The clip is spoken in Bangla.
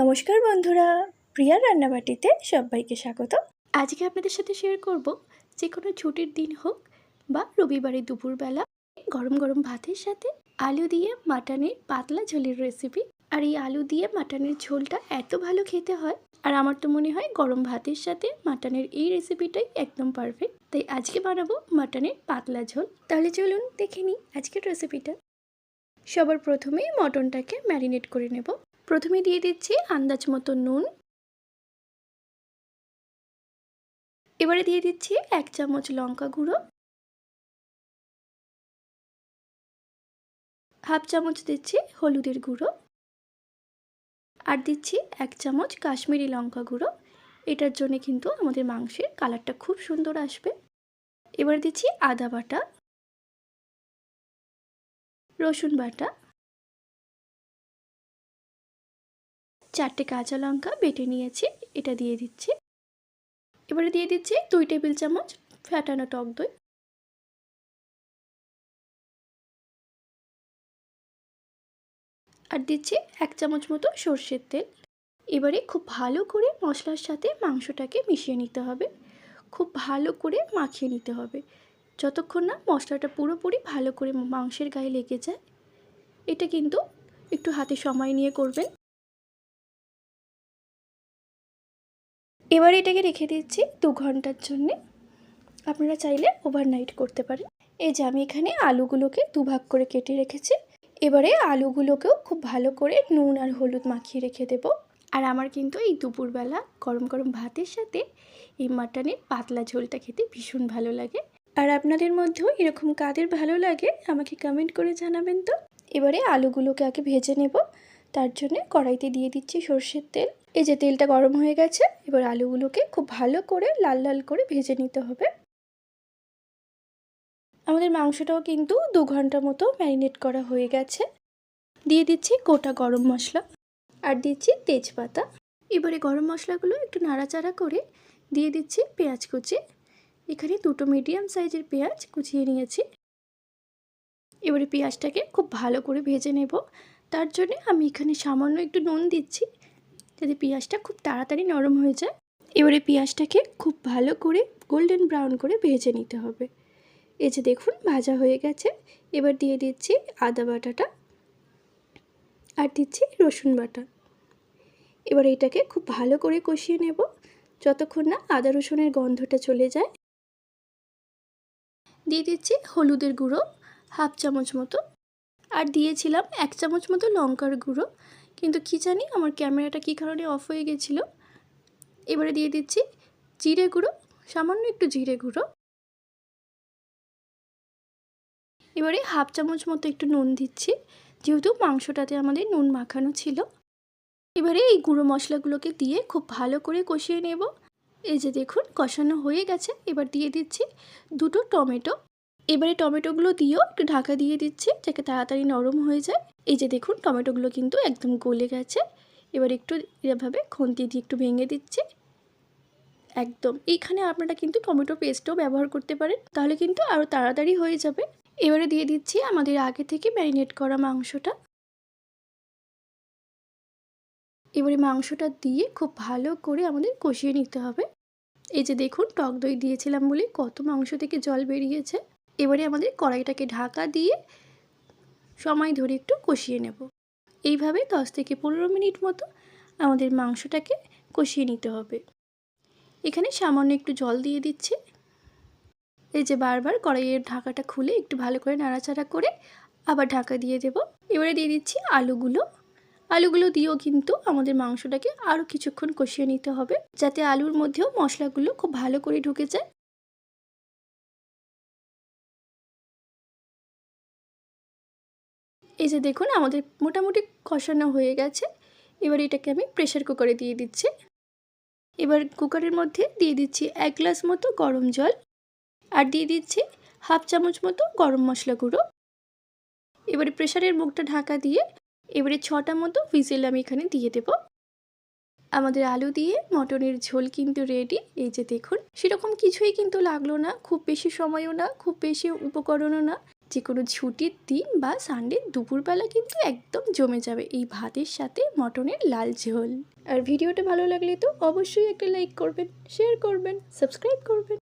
নমস্কার বন্ধুরা প্রিয়ার রান্নাবাটিতে সবাইকে স্বাগত। আজকে আপনাদের সাথে শেয়ার করব যে কোনো ছুটির দিন হোক বা রবিবারের দুপুরবেলা গরম গরম ভাতের সাথে আলু দিয়ে মাটনের পাতলা ঝোলের রেসিপি আর এই আলু দিয়ে মাটনের ঝোলটা এত ভালো খেতে হয়, আর আমার তো মনে হয় গরম ভাতের সাথে মাটনের এই রেসিপিটাই একদম পারফেক্ট তাই আজকে বানাবো মাটনের পাতলা ঝোল। তাহলে চলুন দেখে নিই আজকের রেসিপিটা সবার প্রথমে মটনটাকে ম্যারিনেট করে নেব। প্রথমে দিয়ে দিচ্ছি আন্দাজ মতো নুন। এবারে দিয়ে দিচ্ছি এক চামচ লঙ্কা গুঁড়ো। হাফ চামচ দিচ্ছি হলুদের গুঁড়ো। আর দিচ্ছি এক চামচ কাশ্মীরি লঙ্কা গুঁড়ো। এটার জন্য কিন্তু আমাদের মাংসের কালারটা খুব সুন্দর আসবে। এবার দিচ্ছি আদা বাটা। রসুন বাটা। চারটে কাঁচা লঙ্কা বেটে নিয়েছি, এটা দিয়ে দিচ্ছি। এবারে দিয়ে দিচ্ছি দুই টেবিল চামচ ফ্যাটানো টক দই। আর দিচ্ছি এক চামচ মতো সর্ষের তেল। এবারে খুব ভালো করে মশলার সাথে মাংসটাকে মিশিয়ে নিতে হবে। খুব ভালো করে মাখিয়ে নিতে হবে। যতক্ষণ না মশলাটা পুরোপুরি ভালো করে মাংসের গায়ে লেগে যায়, এটা কিন্তু একটু হাতে সময় নিয়ে করবেন। এবার এটাকে রেখে দিচ্ছি দু ঘণ্টার জন্যে। আপনারা চাইলে ওভারনাইট করতে পারেন। এই যে আমি এখানে আলুগুলোকে দুভাগ করে কেটে রেখেছি। এবারে আলুগুলোকেও খুব ভালো করে নুন আর হলুদ মাখিয়ে রেখে দেব। আর আমার কিন্তু এই দুপুরবেলা গরম গরম ভাতের সাথে এই মাটনের পাতলা ঝোলটা খেতে ভীষণ ভালো লাগে। আর আপনাদের মধ্যেও এরকম কাদের ভালো লাগে, আমাকে কমেন্ট করে জানাবেন তো। এবারে আলুগুলোকে আগে ভেজে নেব। তার জন্যে কড়াইতে দিয়ে দিচ্ছি সর্ষের তেল। এই যে তেলটা গরম হয়ে গেছে, এবার আলুগুলোকে খুব ভালো করে লাল লাল করে ভেজে নিতে হবে। আমাদের মাংসটাও কিন্তু দু ঘণ্টা মতো ম্যারিনেট করা হয়ে গেছে। দিয়ে দিচ্ছি গোটা গরম মশলা আর দিচ্ছি তেজপাতা। এবারে গরম মশলাগুলো একটু নাড়াচাড়া করে দিয়ে দিচ্ছি পেঁয়াজ কুচি। এখানে দুটো মিডিয়াম সাইজের পেঁয়াজ কুচিয়ে নিয়েছি। এবারে পেঁয়াজটাকে খুব ভালো করে ভেজে নেব। তার জন্য আমি এখানে সামান্য একটু নুন দিচ্ছি, যাতে পেঁয়াজটা খুব তাড়াতাড়ি নরম হয়ে যায়। এবারে পেঁয়াজটাকে খুব ভালো করে গোল্ডেন ব্রাউন করে ভেজে নিতে হবে। এই যে দেখুন, ভাজা হয়ে গেছে। এবার দিয়ে দিচ্ছি আদা বাটাটা আর দিচ্ছি রসুন বাটা। এবার এটাকে খুব ভালো করে কষিয়ে নেব। যতক্ষণ না আদা রসুনের গন্ধটা চলে যায়। দিয়ে দিচ্ছি হলুদের গুঁড়ো, হাফ চামচ মতো আর দিয়েছিলাম এক চামচ মতো লঙ্কার গুঁড়ো। কিন্তু কী জানি আমার ক্যামেরাটা কী কারণে অফ হয়ে গেছিল। এবারে দিয়ে দিচ্ছি জিরে গুঁড়ো, সামান্য একটু জিরে গুঁড়ো। এবারে হাফ চামচ মতো একটু নুন দিচ্ছি, যেহেতু মাংসটাতে আমাদের নুন মাখানো ছিল। এবারে এই গুঁড়ো মশলাগুলোকে দিয়ে খুব ভালো করে কষিয়ে নেব। এই যে দেখুন, কষানো হয়ে গেছে। এবার দিয়ে দিচ্ছি দুটো টমেটো। এবারে টমেটোগুলো দিয়েও একটু ঢাকা দিয়ে দিচ্ছি যাতে তাড়াতাড়ি নরম হয়ে যায়। এই যে দেখুন, টমেটোগুলো কিন্তু একদম গলে গেছে। এবার একটু এভাবে খুন্তি দিয়ে একটু ভেঙে দিচ্ছি। একদম। এইখানে আপনারা কিন্তু টমেটো পেস্টও ব্যবহার করতে পারেন। তাহলে কিন্তু আরও তাড়াতাড়ি হয়ে যাবে। এবারে দিয়ে দিচ্ছি আমাদের আগে থেকে ম্যারিনেট করা মাংসটা। এবারে মাংসটা দিয়ে খুব ভালো করে আমাদের কষিয়ে নিতে হবে। এই যে দেখুন, টক দই দিয়েছিলাম বলে কত মাংস থেকে জল বেরিয়েছে। এবারে আমাদের কড়াইটাকে ঢাকা দিয়ে সময় ধরে একটু কষিয়ে নেব। এইভাবে দশ থেকে পনেরো মিনিট মতো আমাদের মাংসটাকে কষিয়ে নিতে হবে। এখানে সামান্য একটু জল দিয়ে দিচ্ছি। এই যে বারবার কড়াইয়ের ঢাকাটা খুলে একটু ভালো করে নাড়াচাড়া করে আবার ঢাকা দিয়ে দেব। এবারে দিয়ে দিচ্ছি আলুগুলো। আলুগুলো দিয়েও কিন্তু আমাদের মাংসটাকে আরও কিছুক্ষণ কষিয়ে নিতে হবে যাতে আলুর মধ্যেও মশলাগুলো খুব ভালো করে ঢুকে যায়। এই যে দেখুন, আমাদের মোটামুটি কষানো হয়ে গেছে। এবার এটাকে আমি প্রেশার কুকারে দিয়ে দিচ্ছি। এবার কুকারের মধ্যে দিয়ে দিচ্ছি এক গ্লাস মতো গরম জল আর দিয়ে দিচ্ছি হাফ চামচ মতো গরম মশলা গুঁড়ো। এবারে প্রেশারের মুখটা ঢাকা দিয়ে এবারে ছটা মতো হুইসেল আমি এখানে দিয়ে দেব। আমাদের আলু দিয়ে মটনের ঝোল কিন্তু রেডি এই যে দেখুন, সেরকম কিছুই কিন্তু লাগল না, খুব বেশি সময়ও না, খুব বেশি উপকরণও না। যে কোনো ছুটির দিন বা সানডে দুপুরবেলা কিন্তু একদম জমে যাবে এই ভাতের সাথে মটনের লাল ঝোল। আর ভিডিওটা ভালো লাগলে তো অবশ্যই একটা লাইক করবেন শেয়ার করবেন সাবস্ক্রাইব করবেন।